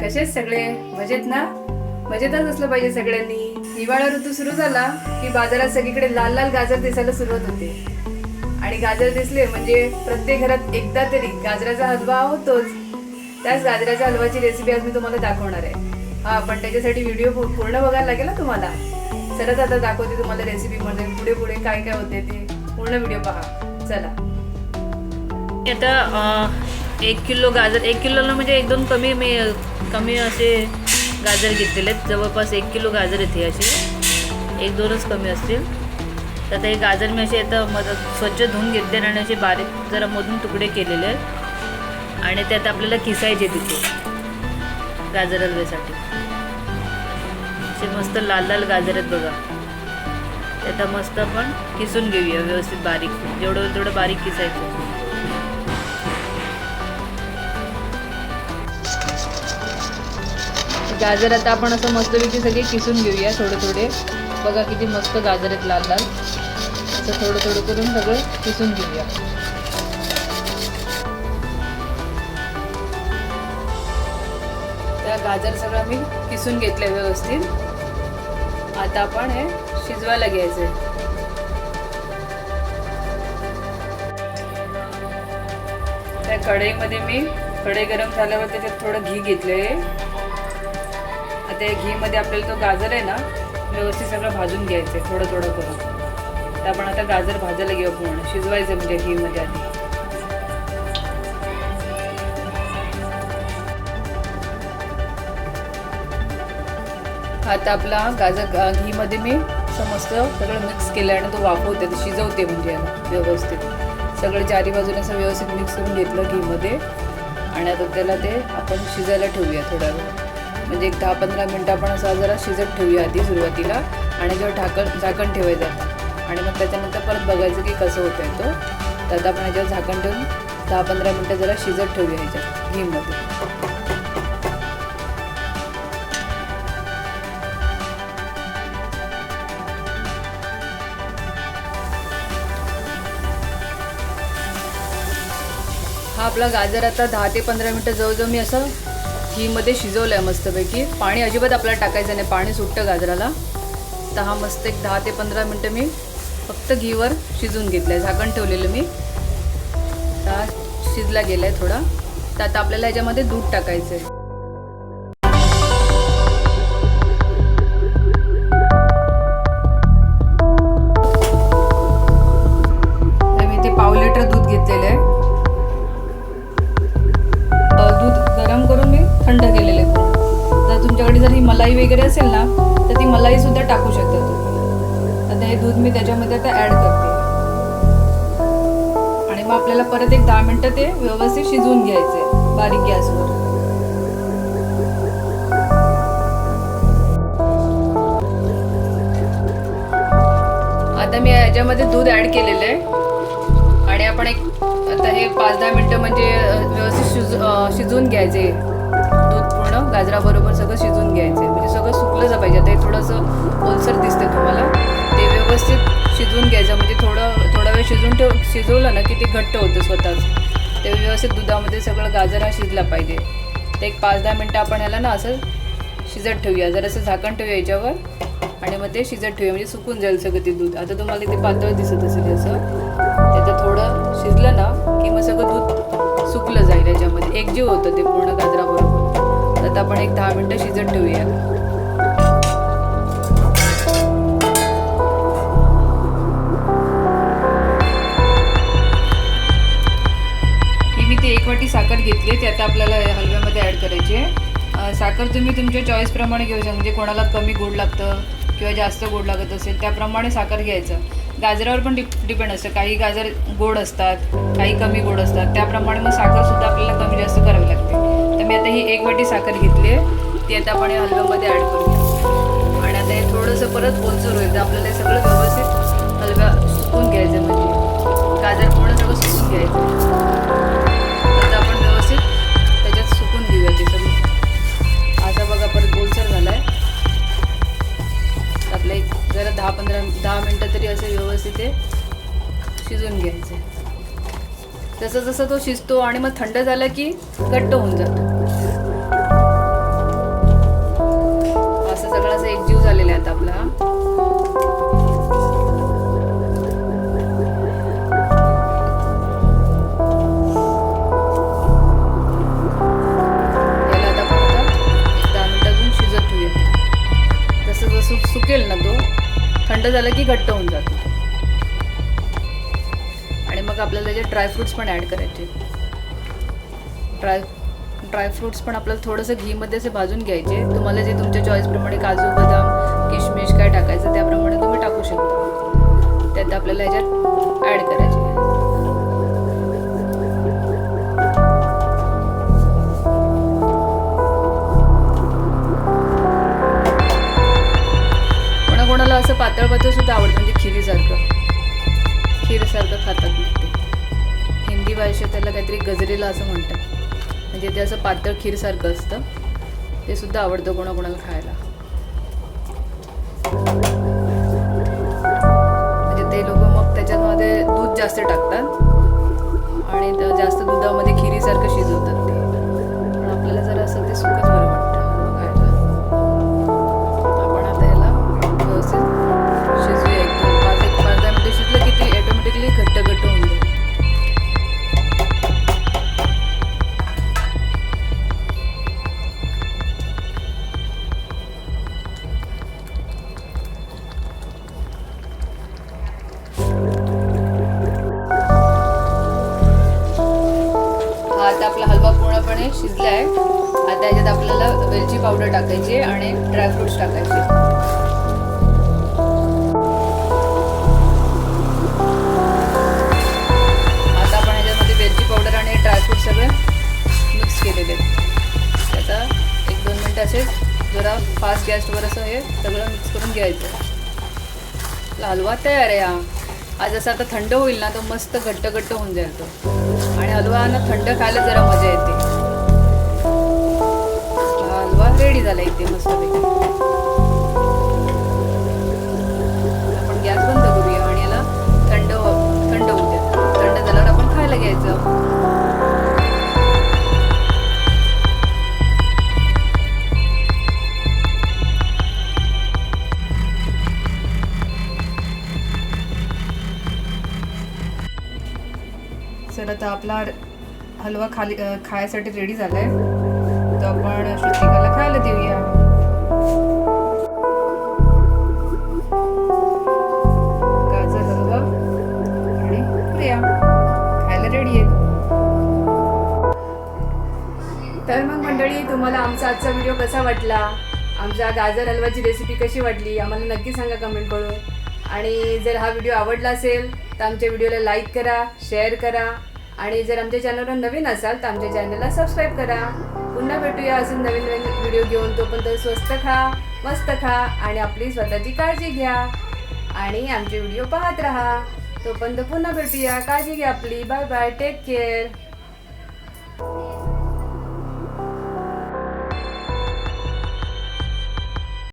कसे सगळे मजेत ना? मजेतच असलं पाहिजे सगळ्यांनी. हिवाळा ऋतू सुरू झाला की बाजारात सगळीकडे लाल लाल गाजर दिसायला सुरुवात होते. आणि गाजर दिसले म्हणजे प्रत्येक घरात एकदा तरी गाजराचा हलवा होतोच. त्याच गाजराच्या हलवाची रेसिपी आज मी तुम्हाला दाखवणार आहे. हा पण त्याच्यासाठी व्हिडिओ पूर्ण बघायला लागेल ना तुम्हाला. सरच आता दाखवते तुम्हाला रेसिपीमध्ये पुढे पुढे काय काय होते ते. पूर्ण व्हिडिओ पहा. चला. आता एक किलो गाजर एक किलोला म्हणजे एक दोन कमी मी कमी असे गाजर घेतलेले आहेत. जवळपास एक किलो गाजर येते असे. एक दोनच कमी असतील. तर आता गाजर मी असे आता मध स्वच्छ धुवून घेतले आणि असे बारीक जरा मधून तुकडे केलेले आहेत. आणि त्यात आपल्याला किसायचे तिथे गाजर हलव्यासाठी. असे मस्त लाल लाल गाजर आहेत बघा. ते आता मस्त आपण किसून घेऊया व्यवस्थित बारीक. जेवढं तेवढं बारीक किसायचं गाजर आता आपण असं मस्तपैकी सगळे किसून घेऊया थोडे थोडे. बघा किती मस्त गाजर आहेत लाल लाल. असं थोडं थोडं करून सगळं किसून घेऊया. त्या गाजर सगळं मी किसून घेतलंय व्यवस्थित. आता आपण हे शिजवायला घ्यायचंय. त्या कढईमध्ये मी कढई गरम झाल्यावर त्याच्यात थोडं घी घेतलंय. आता ते घीमध्ये आपल्याला तो गाजर आहे ना व्यवस्थित सगळं भाजून घ्यायचं आहे थोडं थोडं करून. तर आपण आता गाजर भाजायला घेऊ पूर्ण शिजवायचं म्हणजे घीमध्ये आधी. आता आपला गाजर घीमध्ये मी समस्त सगळं मिक्स केलं आणि तो वाफवते तो शिजवते म्हणजे व्यवस्थित. सगळं चारी बाजूने असं व्यवस्थित मिक्स करून घेतलं घीमध्ये. आणि आता त्याला ते आपण शिजायला ठेवूया थोडा वेळ. म्हणजे एक दहा पंधरा मिनटं आपण असं जरा शिजत ठेवूया आधी सुरुवातीला आणि जेव्हा ढाकण झाकण ठेवायचं आता. आणि मग त्याच्यानंतर परत बघायचं की कसं होतंय तो. तर आता आपण ह्याच्यावर झाकण ठेवून दहा पंधरा मिनटं जरा शिजत ठेवूया ह्याच्यात घीमध्ये. हा आपला गाजर आता दहा ते पंधरा मिनटं जवळजवळ मी असं घीमध्ये शिजवलं आहे मस्तपैकी. पाणी अजिबात आपल्याला टाकायचं नाही. पाणी सुटतं गाजराला. तर हा मस्त एक दहा ते पंधरा मिनटं मी फक्त घीवर शिजवून घेतलं आहे झाकण ठेवलेलं मी. तर हा शिजला गेला आहे थोडा. तर आता आपल्याला याच्यामध्ये दूध टाकायचं आहे मलाई वगैरे असेल ना तर ती मलाई सुद्धा टाकू शकता तुम्ही आता हे दूध मी त्याच्यामध्ये आता ॲड करते. आणि मग आपल्याला परत एक दहा मिनटं ते व्यवस्थित शिजवून घ्यायचे बारीक गॅसवर. आता मी याच्यामध्ये दूध ॲड केलेलं आहे. आणि आपण एक आता हे पाच दहा मिनटं म्हणजे व्यवस्थित शिज शिजवून घ्यायचे गाजराबरोबर सगळं शिजून घ्यायचं म्हणजे सगळं सुकलं पाहिजे आता हे थोडंसं ओलसर दिसते तुम्हाला. ते व्यवस्थित शिजवून घ्यायचं. म्हणजे थोडं थोडा वेळ शिजून ठेव शिजवलं ना की ते घट्ट होतं स्वतःच. ते व्यवस्थित दुधामध्ये सगळं गाजर हा शिजला पाहिजे. ते एक पाच दहा मिनटं आपण ह्याला ना असं शिजत ठेवूया. जरासं झाकण ठेवूया याच्यावर. आणि मग ते शिजत ठेवूया. म्हणजे सुकून जाईल सगळं ते दूध. आता तुम्हाला इथे पातळ दिसत असेल असं. त्याचं थोडं शिजलं ना की मग सगळं दूध सुकलं जाईल याच्यामध्ये. एकजीव होतं ते पूर्ण गाजराबरोबर. एक दहा मिनटं शिजत ठेवूया. ही मी ती एक वाटी साखर घेतली ती आता आपल्याला हलव्यामध्ये ॲड करायची आहे. साखर तुम्ही तुमच्या चॉईसप्रमाणे घेऊ शकता म्हणजे कोणाला कमी गोड लागतं किंवा जास्त गोड लागत असेल त्याप्रमाणे साखर घ्यायचं. गाजरावर पण डिप डिपेंड असतं. काही गाजर गोड असतात काही कमी गोड असतात. त्याप्रमाणे मग साखरसुद्धा आपल्याला कमी जास्त करावी लागते. तर मी आता ही एक वाटी साखर घेतली आहे. ती आता आपण या हलव्यामध्ये ॲड करूया. आणि आता हे थोडंसं परत ओलसर होईल. तर आपल्याला हे सगळं व्यवस्थित हलव्या सुकून घ्यायचं म्हणजे गाजर पूर्ण सगळं सुकून घ्यायचं. आता आपण व्यवस्थित त्याच्यात सुकून घेऊया ते सगळं. आता बघा परत ओलसर झाला आहे आपलं एक जरा दहा पंधरा दहा मिनटं तरी असं व्यवस्थित ते शिजून घ्यायचं. जसं जसं तो शिजतो आणि मग थंड झाला की घट्ट होऊन जातो. ठेवूया. जसं जसं सुकेल ना तो. थंड झाला की घट्ट होऊन जातो. आणि मग आपल्याला त्याच्यात ड्रायफ्रुट्स पण ॲड करायचे. ड्राय ड्रायफ्रुट्स पण आपल्याला थोडंसं घीमध्ये असे भाजून घ्यायचे. तुम्हाला जे तुमच्या चॉईसप्रमाणे काजू बदाम किशमिश काय टाकायचं त्याप्रमाणे तुम्ही टाकू शकता. त्यात आपल्याला ह्याच्यात ॲड करायचे. कोणाकोणाला असं पातळ पातळ सुद्धा आवडतं म्हणजे खिरीसारखं. खीरसारखं खातात ते हिंदी भाषेत त्याला काहीतरी गजरेला असं म्हणतात. म्हणजे ते असं पातळ खीरसारखं असतं. ते सुद्धा आवडतं कोणाकोणाला खायला. म्हणजे ते लोक मग त्याच्यामध्ये दूध जास्त टाकतात. आणि जास्त दुधामध्ये खिरीसारखं शिजवतात. आपला हलवा पूर्णपणे शिजला आहे. आता याच्यात आपल्याला वेलची पावडर टाकायची आणि ड्रायफ्रुट्स टाकायचे. आता आपण ह्याच्यामध्ये वेलची पावडर आणि ड्रायफ्रूट सगळे मिक्स केलेले. आता त्याचा एक दोन मिनटं असे जरा फास्ट गॅसवर असं हे सगळं मिक्स करून घ्यायचं. हलवा तयार आहे हा. आज जसं आता थंड होईल ना तो मस्त घट्ट घट्ट होऊन जाईल तो. आणि हलवाना थंड खायला जरा मजा येते. हलवा रेडी झाला इथे मस्तपैकी. आता आपला हलवा खाली खायसाठी रेडी झाला आहे तर आपण श्रुतिकाला खायला देऊया. आणि खायला रेडी आहेत. तर मग मंडळी तुम्हाला आमचा आजचा व्हिडिओ कसा वाटला? आमच्या गाजर हलवाची रेसिपी कशी वाटली? आम्हाला नक्की सांगा कमेंट करून. आणि जर हा व्हिडिओ आवडला असेल तर आमच्या व्हिडिओला लाईक करा शेअर करा. आणि जर आमच्या चॅनलवर नवीन असाल तर आमच्या चॅनलला सबस्क्राईब करा. पुन्हा भेटूया अजून नवीन नवीन व्हिडिओ घेऊन. तोपर्यंत स्वस्त खा मस्त खा आणि आपली स्वतःची काळजी घ्या. आणि आमचे व्हिडिओ पाहत राहा. तोपर्यंत पुन्हा भेटूया. काळजी घ्या आपली. Bye bye take care